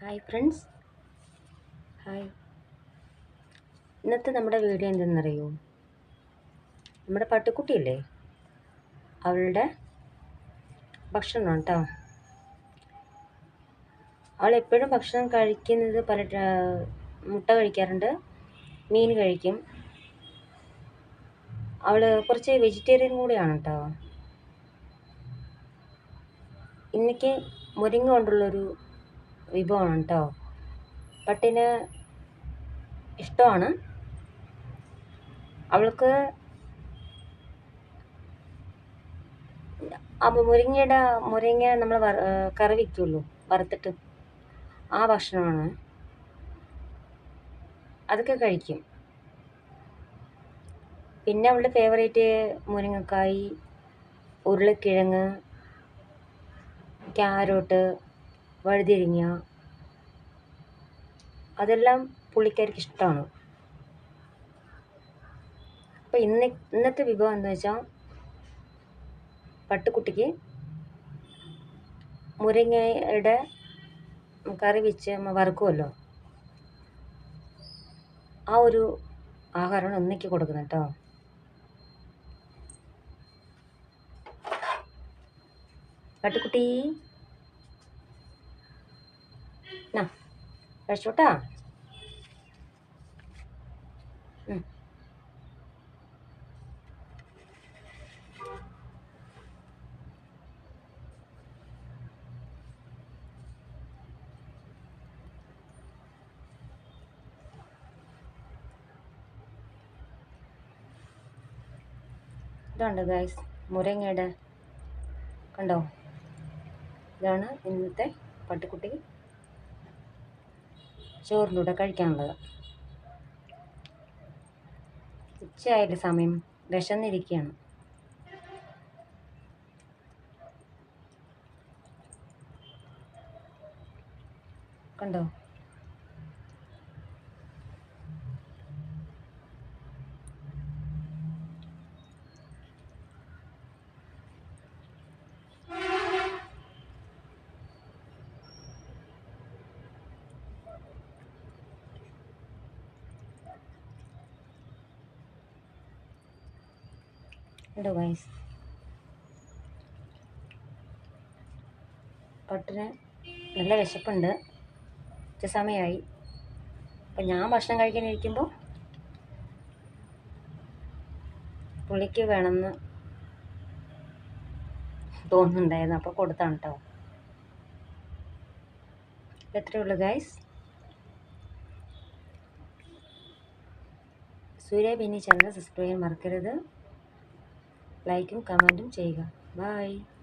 Hi friends hi ഇന്നത്തെ നമ്മുടെ video എന്തെന്നറിയോ? നമ്മുടെ പട്ടിക്കുട്ടിയില്ലേ? അവളുടെ ഭക്ഷണം കേട്ടോ അവൾ എപ്പോഴും ഭക്ഷണം കഴിക്കുന്നത് പല മുട്ട കഴിക്കാറുണ്ട് മീൻ കഴിക്കും. അവൾ കുറച്ച് വെജിറ്റേറിയൻ കൂടിയാണ് കേട്ടോ ഇന്നേക്ക് മുരിങ്ങ കൊണ്ടുള്ളൊരു വിഭവമാണ് കേട്ടോ പട്ടിന് ഇഷ്ടമാണ്. അവൾക്ക് അപ്പോൾ മുരിങ്ങയുടെ മുരിങ്ങ നമ്മൾ കറി വയ്ക്കുമല്ലോ വറുത്തിട്ട് ആ ഭക്ഷണമാണ്. അതൊക്കെ കഴിക്കും. പിന്നെ അവളുടെ ഫേവറേറ്റ് മുരിങ്ങക്കായി ഉരുളക്കിഴങ്ങ് ക്യാരറ്റ് വഴുതിരിങ്ങ അതെല്ലാം പുള്ളിക്കാരിക്ക് ഇഷ്ടമാണ് അപ്പോൾ ഇന്ന ഇന്നത്തെ വിഭവം എന്താ വെച്ചാൽ പട്ടുക്കുട്ടിക്ക് മുരിങ്ങയുടെ കറി വെച്ച് നമ്മൾ വറുക്കുമല്ലോ ആ ഒരു ആഹാരമാണ് ഒന്നിക്ക് കൊടുക്കുന്നത് കേട്ടോ. പട്ടുക്കുട്ടി. കഴിച്ചോട്ടാ. ഇതുണ്ട് ഗൈസ് മുരങ്ങയുടെ കണ്ടോ? ഇതാണ് ഇന്നത്തെ പട്ടിക്കുട്ടി. ചോറിന്റെ കൂടെ കഴിക്കാനുള്ളത്. ഉച്ചയായില്ല സമയം വിശന്നിരിക്കുകയാണ്. കണ്ടോ? കണ്ടോ ഗൈസ് പട്ടിന് നല്ല വിശപ്പുണ്ട്. ഉച്ച സമയമായി അപ്പം ഞാൻ ഭക്ഷണം കഴിക്കാനിരിക്കുമ്പോൾ പുള്ളിക്ക് വേണമെന്ന് തോന്നുന്നുണ്ടായിരുന്നു. അപ്പോൾ കൊടുത്താണ് കേട്ടോ എത്രയേ ഉള്ളൂ guys Surya Bini channel subscribe ചെയ്യാൻ മറക്കരുത്. like kiếm comment đúng chì rồi bye.